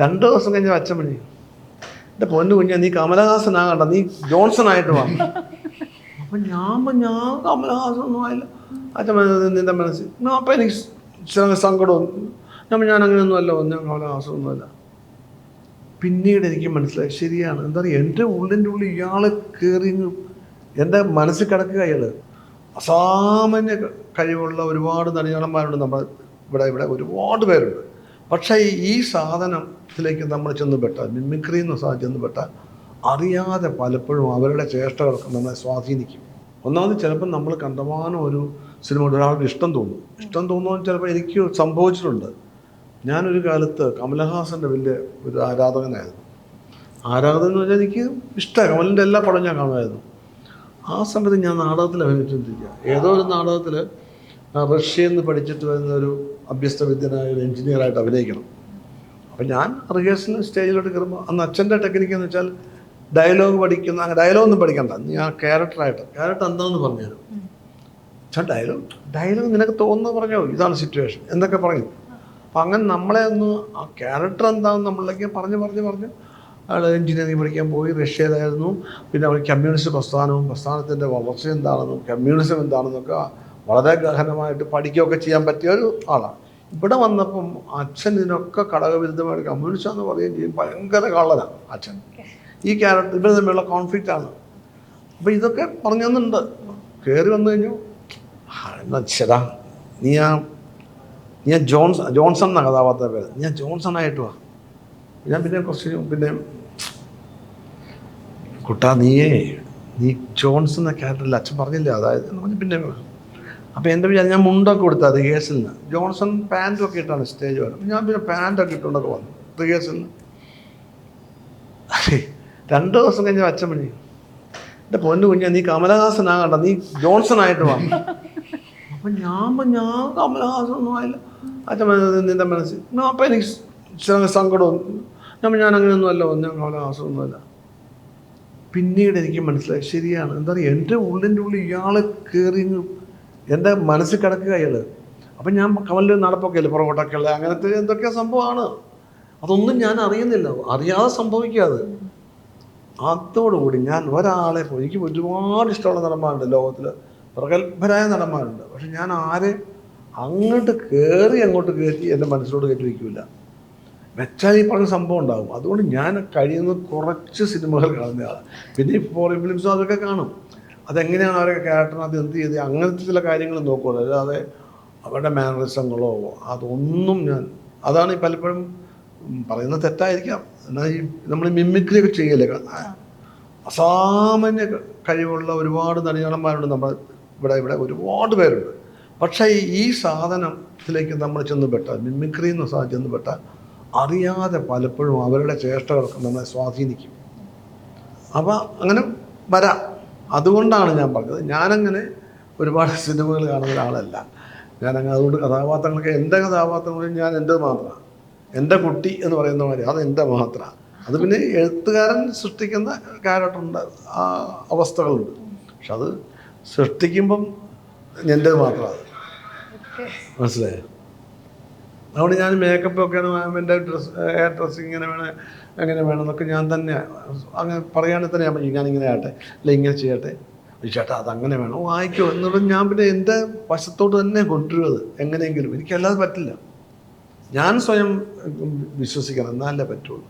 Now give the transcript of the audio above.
രണ്ട് ദിവസം കഴിഞ്ഞ അച്ഛൻ പറഞ്ഞു എന്റെ പൊന്നു കുഞ്ഞ നീ കമലഹാസൻ ആകണ്ട നീ ജോൺസൺ ആയിട്ട് വാ. അപ്പം ഞാൻ ഞാൻ കമലഹാസൻ ഒന്നും ആയില്ല. അച്ഛൻ നിന്റെ മനസ്സിൽ അപ്പം എനിക്ക് ചില സങ്കടവും ഞാൻ ഞാൻ അങ്ങനെയൊന്നും അല്ല ഞാൻ കമലഹാസൻ ഒന്നുമല്ല പിന്നീട് എനിക്ക് മനസ്സിലായി ശരിയാണ് എന്താ പറയുക എന്റെ ഉള്ളിന്റെ ഉള്ളിൽ ഇയാൾ കയറി എന്റെ മനസ്സിൽ കിടക്കുക അയാൾ അസാമാന്യ കഴിവുള്ള ഒരുപാട് നടിയാളന്മാരുണ്ട് നമ്മൾ ഇവിടെ ഇവിടെ ഒരുപാട് പേരുണ്ട്. പക്ഷേ ഈ- സാധനത്തിലേക്ക് നമ്മൾ ചെന്ന് മിമിക്രി എന്ന സാധനം ചെന്ന് അറിയാതെ പലപ്പോഴും അവരുടെ ചേഷ്ടകൾക്ക് നമ്മളെ സ്വാധീനിക്കും. ഒന്നാമത് ചിലപ്പോൾ നമ്മൾ കണ്ടമാനം ഒരു സിനിമ ഒരാൾക്ക് ഇഷ്ടം തോന്നും. ഇഷ്ടം തോന്നുമെന്ന് ചിലപ്പോൾ എനിക്ക് സംഭവിച്ചിട്ടുണ്ട്. ഞാനൊരു കാലത്ത് കമലഹാസന്റെ വലിയ ഒരു ആരാധകനായിരുന്നു. ആരാധകൻ എന്ന് പറഞ്ഞാൽ എനിക്ക് ഇഷ്ടമാണ്. കമലിന്റെ എല്ലാ പടം ഞാൻ കാണുമായിരുന്നു. ആ സമയത്ത് ഞാൻ നാടകത്തിൽ അഭിനയിച്ചുകൊണ്ടിരിക്കുക ഏതോ ഒരു നാടകത്തിൽ റഷ്യയിൽ നിന്ന് പഠിച്ചിട്ട് വരുന്ന ഒരു അഭ്യസ്തവിദ്യനായ ഒരു എഞ്ചിനീയറായിട്ട് അഭിനയിക്കണം. അപ്പം ഞാൻ റിഹേഴ്സൽ സ്റ്റേജിലോട്ട് കയറുമ്പോൾ അന്ന് അച്ഛന്റെ ടെക്നിക്ക് എന്ന് വെച്ചാൽ ഡയലോഗ് പഠിക്കുന്ന അങ്ങനെ ഡയലോഗ് ഒന്നും പഠിക്കണ്ട നീ ഞാൻ ക്യാരക്ടറായിട്ട് ക്യാരക്ടർ എന്താണെന്ന് പറഞ്ഞു തരും അച്ഛൻ ഡയലോഗ് ഡയലോഗ് നിനക്ക് തോന്നുന്നത് പറഞ്ഞോ? ഇതാണ് സിറ്റുവേഷൻ എന്നൊക്കെ പറഞ്ഞു. അപ്പം അങ്ങനെ നമ്മളെ ഒന്ന് ആ ക്യാരക്ടർ എന്താണെന്ന് നമ്മളിലേക്ക് പറഞ്ഞ് പറഞ്ഞ് പറഞ്ഞ്. അയാൾ എഞ്ചിനീയറിംഗ് പഠിക്കാൻ പോയി റഷ്യയിലായിരുന്നു. പിന്നെ അവർ കമ്മ്യൂണിസ്റ്റ് പ്രസ്ഥാനവും പ്രസ്ഥാനത്തിന്റെ വളർച്ച എന്താണെന്നും കമ്മ്യൂണിസം എന്താണെന്നൊക്കെ വളരെ ഗഹനമായിട്ട് പഠിക്കുകയൊക്കെ ചെയ്യാൻ പറ്റിയ ഒരു ആളാണ്. ഇവിടെ വന്നപ്പം അച്ഛൻ ഇതിനൊക്കെ ഘടകവിരുദ്ധമായിട്ട് കമ്മ്യൂണിസ്റ്റ് എന്ന് പറയുകയും ചെയ്യും. ഭയങ്കര കള്ളനാണ് അച്ഛൻ. ഈ ക്യാരക്ടർ ഇവർ തമ്മിലുള്ള കോൺഫ്ലിക്റ്റ് ആണ്. അപ്പോൾ ഇതൊക്കെ പറഞ്ഞു തന്നിട്ടുണ്ട് കയറി വന്നു കഴിഞ്ഞു. എന്നാ നീ ആ ഞാൻ ജോൺസൺ ജോൺസൺ എന്ന കഥാപാത്ര പേര്? ഞാൻ ജോൺസൺ ആയിട്ട് വാ. ഞാൻ പിന്നെ കുറച്ച് പിന്നെ കുട്ടാ നീയേ നീ ജോൺസൺ എന്ന ക്യാരക്ടറിൽ അച്ഛൻ പറഞ്ഞില്ല? അതായത് പിന്നെ അപ്പോൾ എന്റെ വിചാരം ഞാൻ മുണ്ടൊക്കെ കൊടുത്തു റിഹേഴ്സിൽ നിന്ന് ജോൺസൺ പാന്റും ഒക്കെ ഇട്ടാണ് സ്റ്റേജ് വരുന്നത് ഞാൻ പിന്നെ പാന്റൊക്കെ ഇട്ടുകൊണ്ടൊക്കെ വന്നു. റിഹേഴ്സലിന് രണ്ട് ദിവസം കഴിഞ്ഞാൽ അച്ഛൻ പറഞ്ഞു എന്റെ പൊന്നു കുഞ്ഞ നീ കമലഹാസനാകണ്ട നീ ജോൺസൺ ആയിട്ട് വാ. അപ്പം ഞാൻ ഞാൻ കമലഹാസൻ ഒന്നും ആയില്ല. അച്ഛൻ നിന്റെ മനസ്സിൽ അപ്പം എനിക്ക് ചില സങ്കടവും ഞാൻ ഞാൻ അങ്ങനെയൊന്നും അല്ല. ഞാൻ കമലഹാസൻ ഒന്നുമല്ല പിന്നീട് എനിക്ക് മനസ്സിലായി ശരിയാണ്. എന്താ പറയുക എന്റെ ഉള്ളിന്റെ ഉള്ളിൽ ഇയാൾ കയറി എന്റെ മനസ്സിൽ കിടക്കുക അയാൾ അപ്പം ഞാൻ കമലിന്റെ നടപ്പൊക്കെ അല്ലേ പുറകോട്ടൊക്കെ ഉള്ള അങ്ങനത്തെ എന്തൊക്കെ സംഭവമാണ്. അതൊന്നും ഞാൻ അറിയുന്നില്ല. അറിയാതെ സംഭവിക്കാതെ അതോടുകൂടി ഞാൻ ഒരാളെ എനിക്ക് ഒരുപാട് ഇഷ്ടമുള്ള നടന്മാരുണ്ട് ലോകത്തിൽ പ്രഗത്ഭരായ നടന്മാരുണ്ട്. പക്ഷെ ഞാൻ ആരെ അങ്ങോട്ട് കയറി അങ്ങോട്ട് കയറ്റി എന്റെ മനസ്സിലോട് കയറ്റി വയ്ക്കില്ല വെച്ചാൽ ഈ പറഞ്ഞ സംഭവം ഉണ്ടാകും അതുകൊണ്ട് ഞാൻ കഴിയുന്ന കുറച്ച് സിനിമകൾ കാണുന്നതാണ് പിന്നെ ഈ ഫോറിൻ ഫിലിംസും അതൊക്കെ കാണും. അതെങ്ങനെയാണ് അവരുടെ ക്യാരക്ടറിനകത്ത് എന്ത് ചെയ്ത് അങ്ങനത്തെ ചില കാര്യങ്ങൾ നോക്കുക അല്ലാതെ അവരുടെ മാനറിസങ്ങളോ അതൊന്നും ഞാൻ അതാണ് പലപ്പോഴും പറയുന്നത് തെറ്റായിരിക്കാം. എന്നാൽ ഈ നമ്മൾ മിമിക്രി ഒക്കെ ചെയ്യല്ലേ? അസാമാന്യ കഴിവുള്ള ഒരുപാട് നടിയാളന്മാരുണ്ട് നമ്മൾ ഇവിടെ ഇവിടെ ഒരുപാട് പേരുണ്ട്. പക്ഷേ ഈ സാധനത്തിലേക്ക് നമ്മൾ ചെന്ന് പെട്ടാൽ മിമിക്രി എന്ന സാധനം ചെന്ന് പെട്ടാൽ അറിയാതെ പലപ്പോഴും അവരുടെ ചേഷ്ടകൾക്ക് നമ്മളെ സ്വാധീനിക്കും. അപ്പം അങ്ങനെ വരാം. അതുകൊണ്ടാണ് ഞാൻ പറഞ്ഞത്. ഞാനങ്ങനെ ഒരുപാട് സിനിമകൾ കാണുന്ന ഒരാളല്ല. ഞാനങ്ങനെ അതുകൊണ്ട് കഥാപാത്രങ്ങളൊക്കെ എന്റെ കഥാപാത്രങ്ങൾ ഞാൻ എന്റെ മാത്രമാണ്. എന്റെ കുട്ടി എന്ന് പറയുന്ന മാതിരി അത് എന്റെ മാത്രമാണ്. അത് പിന്നെ എഴുത്തുകാരൻ സൃഷ്ടിക്കുന്ന ക്യാരക്ടറുണ്ട്. ആ അവസ്ഥകളുണ്ട്. പക്ഷെ അത് സൃഷ്ടിക്കുമ്പം എന്റെ മാത്രമാണ്. മനസ്സിലായോ? അതുകൊണ്ട് ഞാൻ മേക്കപ്പ് ഒക്കെയാണ് എന്റെ ഡ്രസ് ഹെയർ ഡ്രസ്സിങ് ഇങ്ങനെ വേണം എങ്ങനെ വേണം എന്നൊക്കെ ഞാൻ തന്നെ അങ്ങനെ പറയുകയാണെങ്കിൽ തന്നെ ഞാൻ ഞാനിങ്ങനെ ആട്ടെ അല്ല ഇങ്ങനെ ചെയ്യട്ടെ. ചേട്ടാ അതങ്ങനെ വേണം. ഓ ആയിക്കോ. എന്നിട്ട് ഞാൻ പിന്നെ എന്റെ വശത്തോട്ട് തന്നെ കൊണ്ടുവരുന്നത് എങ്ങനെയെങ്കിലും. എനിക്കല്ലാതെ പറ്റില്ല. ഞാൻ സ്വയം വിശ്വസിക്കണം എന്നാലേ പറ്റുള്ളൂ.